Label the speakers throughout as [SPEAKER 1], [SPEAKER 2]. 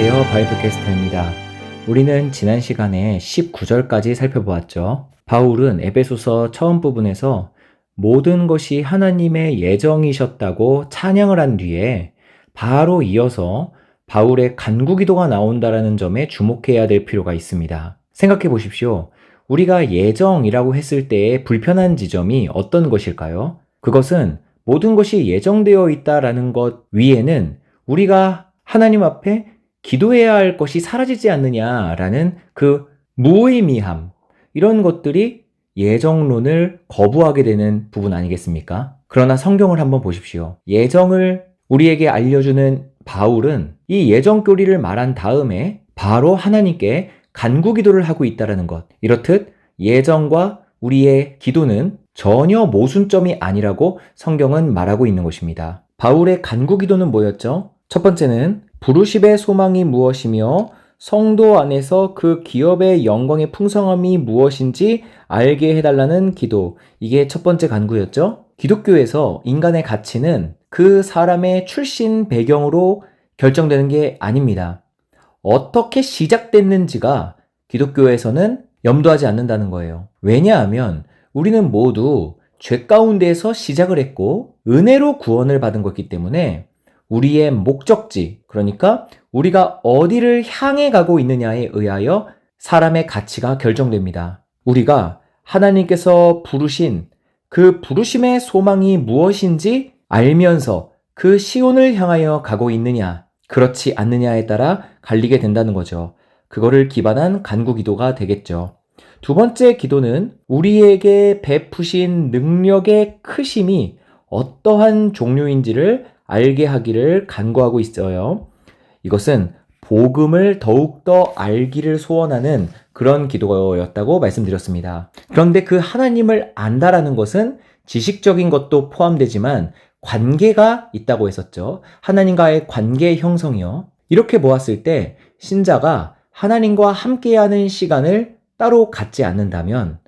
[SPEAKER 1] 안녕하세요. 바이블캐스터입니다. 우리는 지난 시간에 19절까지 살펴보았죠. 바울은 에베소서 처음 부분에서 모든 것이 하나님의 예정이셨다고 찬양을 한 뒤에 바로 이어서 바울의 간구 기도가 나온다라는 점에 주목해야 될 필요가 있습니다. 생각해 보십시오. 우리가 예정이라고 했을 때의 불편한 지점이 어떤 것일까요? 그것은 모든 것이 예정되어 있다라는 것 위에는 우리가 하나님 앞에 기도해야 할 것이 사라지지 않느냐라는 그 무의미함, 이런 것들이 예정론을 거부하게 되는 부분 아니겠습니까? 그러나 성경을 한번 보십시오. 예정을 우리에게 알려주는 바울은 이 예정 교리를 말한 다음에 바로 하나님께 간구 기도를 하고 있다라는 것. 이렇듯 예정과 우리의 기도는 전혀 모순점이 아니라고 성경은 말하고 있는 것입니다. 바울의 간구 기도는 뭐였죠? 첫 번째는 부르심의 소망이 무엇이며 성도 안에서 그 기업의 영광의 풍성함이 무엇인지 알게 해달라는 기도. 이게 첫 번째 간구였죠? 기독교에서 인간의 가치는 그 사람의 출신 배경으로 결정되는 게 아닙니다. 어떻게 시작됐는지가 기독교에서는 염두하지 않는다는 거예요. 왜냐하면 우리는 모두 죄 가운데에서 시작을 했고 은혜로 구원을 받은 것이기 때문에 우리의 목적지, 그러니까 우리가 어디를 향해 가고 있느냐에 의하여 사람의 가치가 결정됩니다. 우리가 하나님께서 부르신 그 부르심의 소망이 무엇인지 알면서 그 시온을 향하여 가고 있느냐, 그렇지 않느냐에 따라 갈리게 된다는 거죠. 그거를 기반한 간구 기도가 되겠죠. 두 번째 기도는 우리에게 베푸신 능력의 크심이 어떠한 종류인지를 알게 하기를 간구하고 있어요. 이것은 복음을 더욱더 알기를 소원하는 그런 기도였다고 말씀드렸습니다. 그런데 그 하나님을 안다라는 것은 지식적인 것도 포함되지만 관계가 있다고 했었죠. 하나님과의 관계 형성이요. 이렇게 보았을 때 신자가 하나님과 함께하는 시간을 따로 갖지 않는다면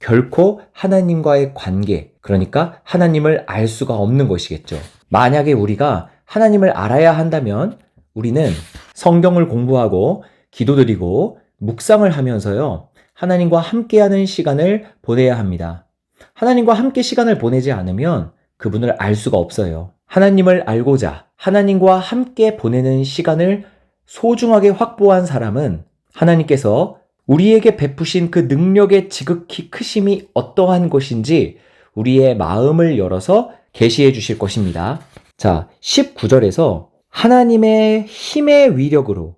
[SPEAKER 1] 결코 하나님과의 관계, 그러니까 하나님을 알 수가 없는 것이겠죠. 만약에 우리가 하나님을 알아야 한다면 우리는 성경을 공부하고 기도드리고 묵상을 하면서요. 하나님과 함께하는 시간을 보내야 합니다. 하나님과 함께 시간을 보내지 않으면 그분을 알 수가 없어요. 하나님을 알고자 하나님과 함께 보내는 시간을 소중하게 확보한 사람은 하나님께서 우리에게 베푸신 그 능력의 지극히 크심이 어떠한 것인지 우리의 마음을 열어서 계시해 주실 것입니다. 자, 19절에서 하나님의 힘의 위력으로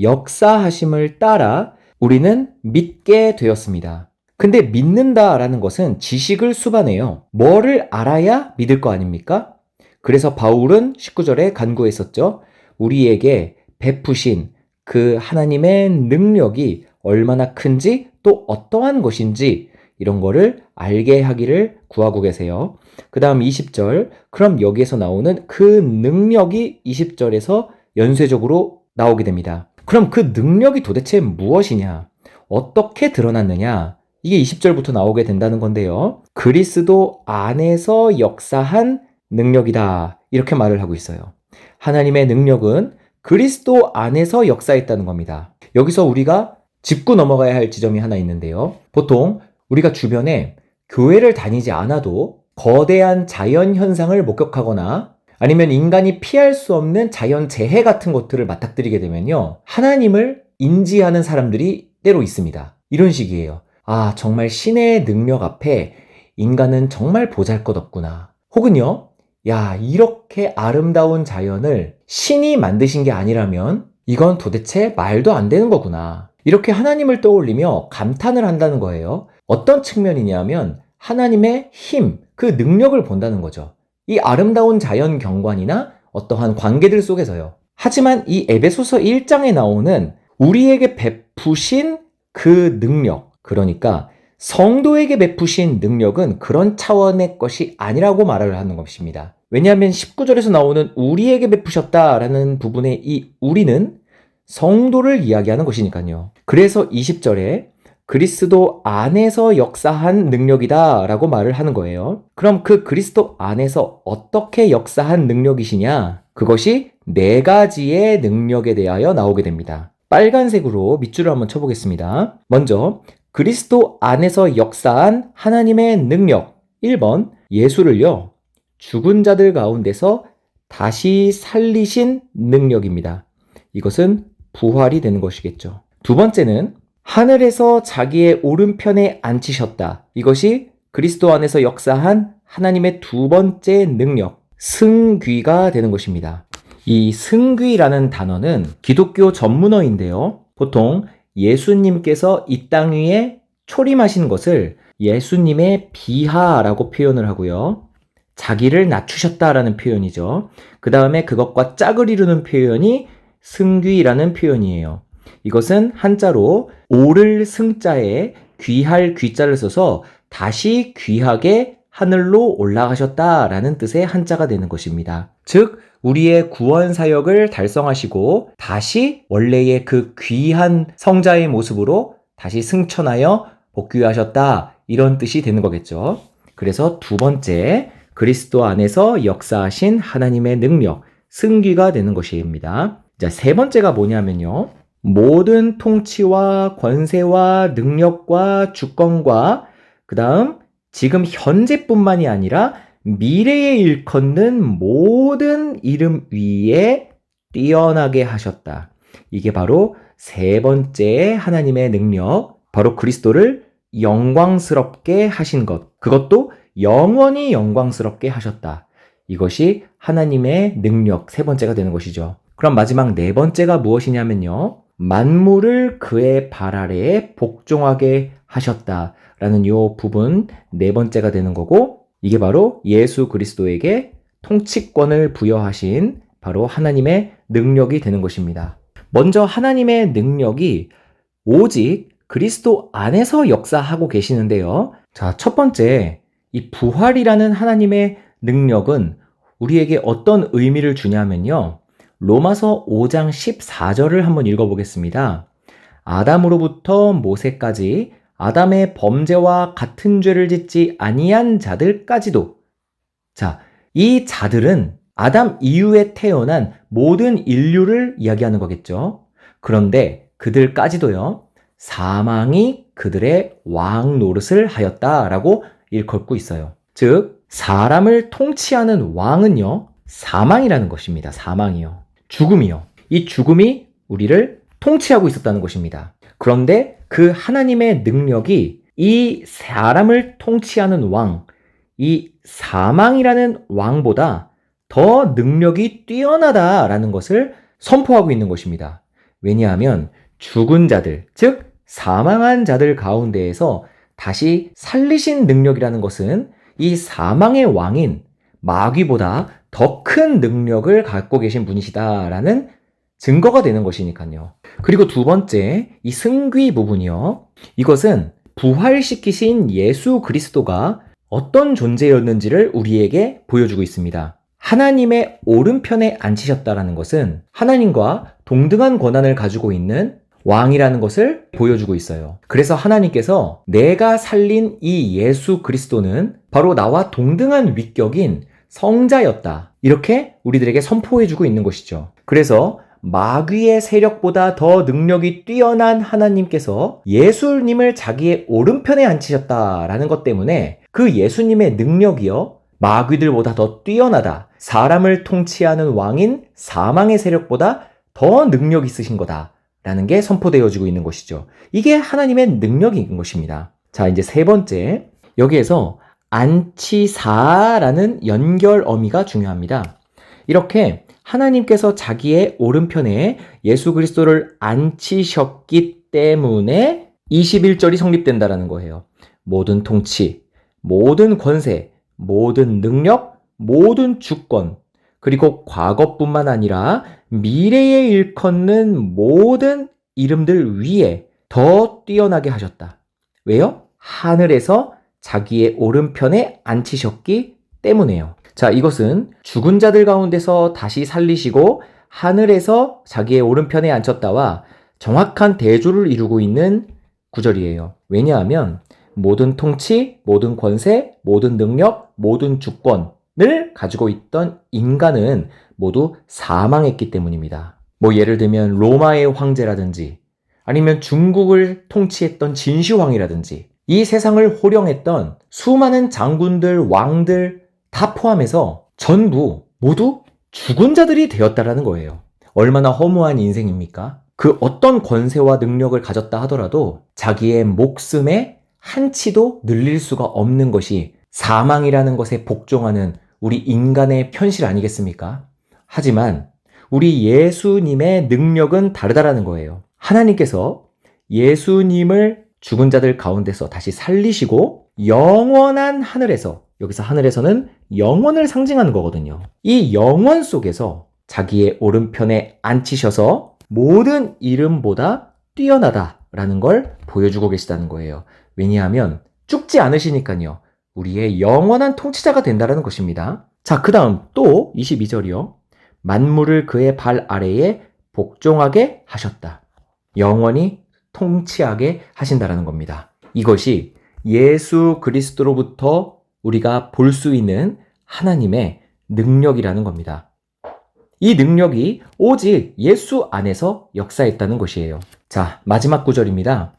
[SPEAKER 1] 역사하심을 따라 우리는 믿게 되었습니다. 근데 믿는다라는 것은 지식을 수반해요. 뭐를 알아야 믿을 거 아닙니까? 그래서 바울은 19절에 간구했었죠. 우리에게 베푸신 그 하나님의 능력이 얼마나 큰지 또 어떠한 것인지 이런 거를 알게 하기를 구하고 계세요. 그 다음 20절. 그럼 여기에서 나오는 그 능력이 20절에서 연쇄적으로 나오게 됩니다. 그럼 그 능력이 도대체 무엇이냐? 어떻게 드러났느냐? 이게 20절부터 나오게 된다는 건데요. 그리스도 안에서 역사한 능력이다. 이렇게 말을 하고 있어요. 하나님의 능력은 그리스도 안에서 역사했다는 겁니다. 여기서 우리가 짚고 넘어가야 할 지점이 하나 있는데요. 보통 우리가 주변에 교회를 다니지 않아도 거대한 자연 현상을 목격하거나 아니면 인간이 피할 수 없는 자연 재해 같은 것들을 맞닥뜨리게 되면요. 하나님을 인지하는 사람들이 때로 있습니다. 이런 식이에요. 아, 정말 신의 능력 앞에 인간은 정말 보잘 것 없구나. 혹은요, 야, 이렇게 아름다운 자연을 신이 만드신 게 아니라면 이건 도대체 말도 안 되는 거구나. 이렇게 하나님을 떠올리며 감탄을 한다는 거예요. 어떤 측면이냐면 하나님의 힘, 그 능력을 본다는 거죠. 이 아름다운 자연 경관이나 어떠한 관계들 속에서요. 하지만 이 에베소서 1장에 나오는 우리에게 베푸신 그 능력, 그러니까 성도에게 베푸신 능력은 그런 차원의 것이 아니라고 말을 하는 것입니다. 왜냐하면 19절에서 나오는 우리에게 베푸셨다라는 부분의 이 우리는 성도를 이야기하는 것이니까요. 그래서 20절에 그리스도 안에서 역사한 능력이다 라고 말을 하는 거예요. 그럼 그 그리스도 안에서 어떻게 역사한 능력이시냐? 그것이 네 가지의 능력에 대하여 나오게 됩니다. 빨간색으로 밑줄을 한번 쳐보겠습니다. 먼저, 그리스도 안에서 역사한 하나님의 능력. 1번, 예수를요, 죽은 자들 가운데서 다시 살리신 능력입니다. 이것은 부활이 되는 것이겠죠. 두 번째는 하늘에서 자기의 오른편에 앉히셨다. 이것이 그리스도 안에서 역사한 하나님의 두 번째 능력, 승귀가 되는 것입니다. 이 승귀라는 단어는 기독교 전문어인데요. 보통 예수님께서 이 땅 위에 초림하신 것을 예수님의 비하라고 표현을 하고요. 자기를 낮추셨다라는 표현이죠. 그 다음에 그것과 짝을 이루는 표현이 승귀라는 표현이에요. 이것은 한자로 오를 승자에 귀할 귀자를 써서 다시 귀하게 하늘로 올라가셨다라는 뜻의 한자가 되는 것입니다. 즉, 우리의 구원 사역을 달성하시고 다시 원래의 그 귀한 성자의 모습으로 다시 승천하여 복귀하셨다. 이런 뜻이 되는 거겠죠. 그래서 두 번째, 그리스도 안에서 역사하신 하나님의 능력, 승귀가 되는 것입니다. 자, 세 번째가 뭐냐면요. 모든 통치와 권세와 능력과 주권과 그 다음 지금 현재뿐만이 아니라 미래에 일컫는 모든 이름 위에 뛰어나게 하셨다. 이게 바로 세 번째 하나님의 능력, 바로 그리스도를 영광스럽게 하신 것. 그것도 영원히 영광스럽게 하셨다. 이것이 하나님의 능력 세 번째가 되는 것이죠. 그럼 마지막 네 번째가 무엇이냐면요. 만물을 그의 발 아래에 복종하게 하셨다 라는 요 부분 네 번째가 되는 거고 이게 바로 예수 그리스도에게 통치권을 부여하신 바로 하나님의 능력이 되는 것입니다. 먼저 하나님의 능력이 오직 그리스도 안에서 역사하고 계시는데요. 자, 첫 번째, 이 부활이라는 하나님의 능력은 우리에게 어떤 의미를 주냐면요. 로마서 5장 14절을 한번 읽어보겠습니다. 아담으로부터 모세까지 아담의 범죄와 같은 죄를 짓지 아니한 자들까지도 자, 이 자들은 아담 이후에 태어난 모든 인류를 이야기하는 거겠죠. 그런데 그들까지도요. 사망이 그들의 왕 노릇을 하였다라고 일컫고 있어요. 즉 사람을 통치하는 왕은요. 사망이라는 것입니다. 사망이요. 죽음이요. 이 죽음이 우리를 통치하고 있었다는 것입니다. 그런데 그 하나님의 능력이 이 사람을 통치하는 왕, 이 사망이라는 왕보다 더 능력이 뛰어나다라는 것을 선포하고 있는 것입니다. 왜냐하면 죽은 자들, 즉, 사망한 자들 가운데에서 다시 살리신 능력이라는 것은 이 사망의 왕인 마귀보다 더 큰 능력을 갖고 계신 분이시다라는 증거가 되는 것이니까요. 그리고 두 번째, 이 승귀 부분이요. 이것은 부활시키신 예수 그리스도가 어떤 존재였는지를 우리에게 보여주고 있습니다. 하나님의 오른편에 앉히셨다라는 것은 하나님과 동등한 권한을 가지고 있는 왕이라는 것을 보여주고 있어요. 그래서 하나님께서 내가 살린 이 예수 그리스도는 바로 나와 동등한 위격인 성자였다. 이렇게 우리들에게 선포해주고 있는 것이죠. 그래서 마귀의 세력보다 더 능력이 뛰어난 하나님께서 예수님을 자기의 오른편에 앉히셨다라는 것 때문에 그 예수님의 능력이요. 마귀들보다 더 뛰어나다. 사람을 통치하는 왕인 사망의 세력보다 더 능력 있으신 거다. 라는 게 선포되어지고 있는 것이죠. 이게 하나님의 능력인 것입니다. 자, 이제 세 번째. 여기에서 안치사라는 연결 어미가 중요합니다. 이렇게 하나님께서 자기의 오른편에 예수 그리스도를 앉히셨기 때문에 21절이 성립된다라는 거예요. 모든 통치, 모든 권세, 모든 능력, 모든 주권, 그리고 과거뿐만 아니라 미래에 일컫는 모든 이름들 위에 더 뛰어나게 하셨다. 왜요? 하늘에서 자기의 오른편에 앉히셨기 때문에요. 자, 이것은 죽은 자들 가운데서 다시 살리시고 하늘에서 자기의 오른편에 앉혔다와 정확한 대조를 이루고 있는 구절이에요. 왜냐하면 모든 통치, 모든 권세, 모든 능력, 모든 주권을 가지고 있던 인간은 모두 사망했기 때문입니다. 뭐 예를 들면 로마의 황제라든지 아니면 중국을 통치했던 진시황이라든지 이 세상을 호령했던 수많은 장군들, 왕들 다 포함해서 전부 모두 죽은 자들이 되었다라는 거예요. 얼마나 허무한 인생입니까? 그 어떤 권세와 능력을 가졌다 하더라도 자기의 목숨에 한치도 늘릴 수가 없는 것이 사망이라는 것에 복종하는 우리 인간의 현실 아니겠습니까? 하지만 우리 예수님의 능력은 다르다라는 거예요. 하나님께서 예수님을 죽은 자들 가운데서 다시 살리시고 영원한 하늘에서 여기서 하늘에서는 영원을 상징하는 거거든요. 이 영원 속에서 자기의 오른편에 앉히셔서 모든 이름보다 뛰어나다라는 걸 보여주고 계시다는 거예요. 왜냐하면 죽지 않으시니까요. 우리의 영원한 통치자가 된다는 것입니다. 자, 그 다음 또 22절이요. 만물을 그의 발 아래에 복종하게 하셨다. 영원히 통치하게 하신다라는 겁니다. 이것이 예수 그리스도로부터 우리가 볼 수 있는 하나님의 능력이라는 겁니다. 이 능력이 오직 예수 안에서 역사했다는 것이에요. 자, 마지막 구절입니다.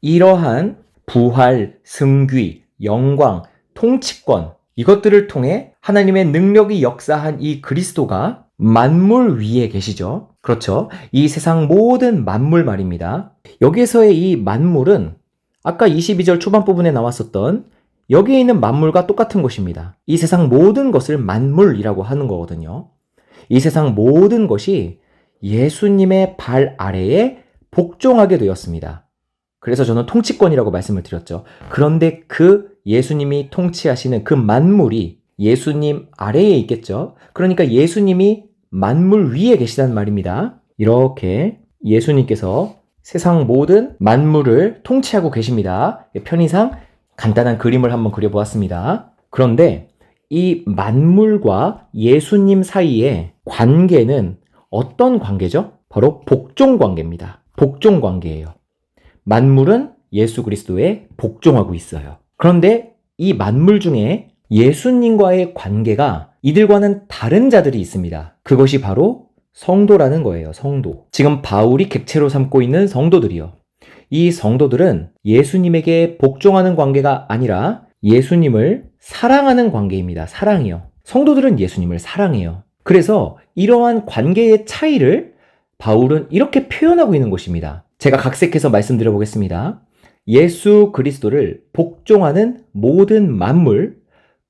[SPEAKER 1] 이러한 부활, 승귀, 영광, 통치권, 이것들을 통해 하나님의 능력이 역사한 이 그리스도가 만물 위에 계시죠. 그렇죠. 이 세상 모든 만물 말입니다. 여기에서의 이 만물은 아까 22절 초반 부분에 나왔었던 여기에 있는 만물과 똑같은 것입니다. 이 세상 모든 것을 만물이라고 하는 거거든요. 이 세상 모든 것이 예수님의 발 아래에 복종하게 되었습니다. 그래서 저는 통치권이라고 말씀을 드렸죠. 그런데 그 예수님이 통치하시는 그 만물이 예수님 아래에 있겠죠. 그러니까 예수님이 만물 위에 계시다는 말입니다. 이렇게 예수님께서 세상 모든 만물을 통치하고 계십니다. 편의상 간단한 그림을 한번 그려보았습니다. 그런데 이 만물과 예수님 사이의 관계는 어떤 관계죠? 바로 복종 관계입니다. 복종 관계예요. 만물은 예수 그리스도에 복종하고 있어요. 그런데 이 만물 중에 예수님과의 관계가 이들과는 다른 자들이 있습니다. 그것이 바로 성도라는 거예요. 성도. 지금 바울이 객체로 삼고 있는 성도들이요. 이 성도들은 예수님에게 복종하는 관계가 아니라 예수님을 사랑하는 관계입니다. 사랑이요. 성도들은 예수님을 사랑해요. 그래서 이러한 관계의 차이를 바울은 이렇게 표현하고 있는 것입니다. 제가 각색해서 말씀드려 보겠습니다. 예수 그리스도를 복종하는 모든 만물,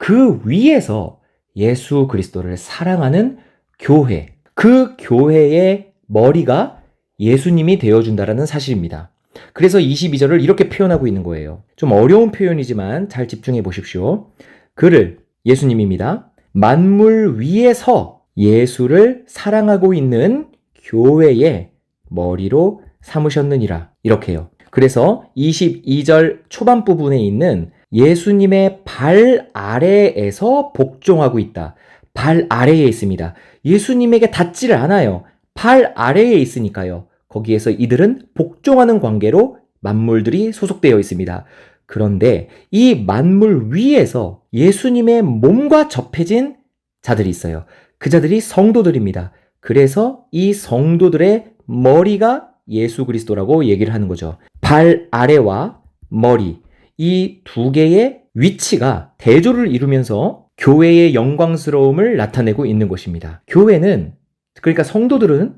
[SPEAKER 1] 그 위에서 예수 그리스도를 사랑하는 교회, 그 교회의 머리가 예수님이 되어준다라는 사실입니다. 그래서 22절을 이렇게 표현하고 있는 거예요. 좀 어려운 표현이지만 잘 집중해 보십시오. 그를 예수님입니다. 만물 위에서 예수를 사랑하고 있는 교회의 머리로 삼으셨느니라. 이렇게요. 그래서 22절 초반 부분에 있는 예수님의 발 아래에서 복종하고 있다. 발 아래에 있습니다. 예수님에게 닿지를 않아요. 발 아래에 있으니까요. 거기에서 이들은 복종하는 관계로 만물들이 소속되어 있습니다. 그런데 이 만물 위에서 예수님의 몸과 접해진 자들이 있어요. 그 자들이 성도들입니다. 그래서 이 성도들의 머리가 예수 그리스도라고 얘기를 하는 거죠. 발 아래와 머리, 이 두 개의 위치가 대조를 이루면서 교회의 영광스러움을 나타내고 있는 것입니다. 교회는, 그러니까 성도들은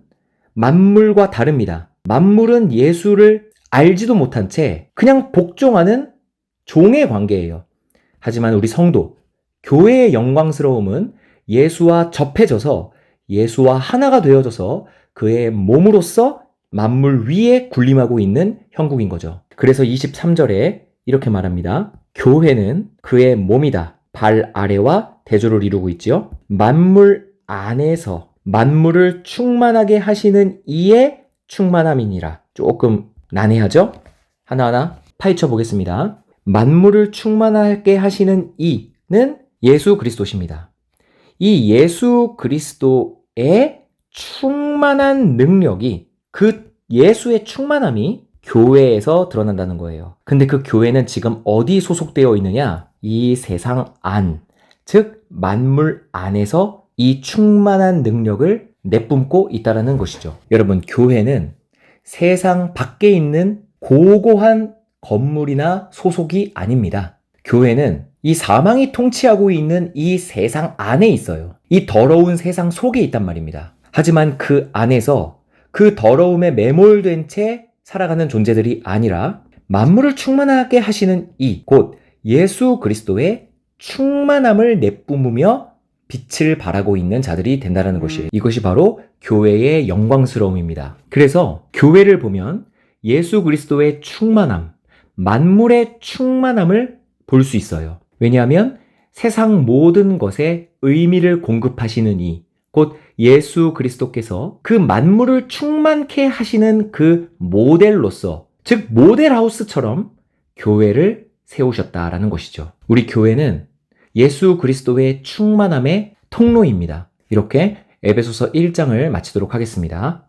[SPEAKER 1] 만물과 다릅니다. 만물은 예수를 알지도 못한 채 그냥 복종하는 종의 관계예요. 하지만 우리 성도, 교회의 영광스러움은 예수와 접해져서 예수와 하나가 되어져서 그의 몸으로서 만물 위에 군림하고 있는 형국인 거죠. 그래서 23절에 이렇게 말합니다. 교회는 그의 몸이다. 발 아래와 대조를 이루고 있지요. 만물 안에서 만물을 충만하게 하시는 이의 충만함이니라. 조금 난해하죠? 하나하나 파헤쳐 보겠습니다. 만물을 충만하게 하시는 이는 예수 그리스도십니다. 이 예수 그리스도의 충만한 능력이 그 예수의 충만함이 교회에서 드러난다는 거예요. 근데 그 교회는 지금 어디 소속되어 있느냐? 이 세상 안, 즉 만물 안에서 이 충만한 능력을 내뿜고 있다라는 것이죠. 여러분, 교회는 세상 밖에 있는 고고한 건물이나 소속이 아닙니다. 교회는 이 사망이 통치하고 있는 이 세상 안에 있어요. 이 더러운 세상 속에 있단 말입니다. 하지만 그 안에서 그 더러움에 매몰된 채 살아가는 존재들이 아니라 만물을 충만하게 하시는 이 곧 예수 그리스도의 충만함을 내뿜으며 빛을 발하고 있는 자들이 된다는 것이에요. 이것이 바로 교회의 영광스러움입니다. 그래서 교회를 보면 예수 그리스도의 충만함, 만물의 충만함을 볼 수 있어요. 왜냐하면 세상 모든 것에 의미를 공급하시는 이, 곧 예수 그리스도께서 그 만물을 충만케 하시는 그 모델로서, 즉 모델하우스처럼 교회를 세우셨다라는 것이죠. 우리 교회는 예수 그리스도의 충만함의 통로입니다. 이렇게 에베소서 1장을 마치도록 하겠습니다.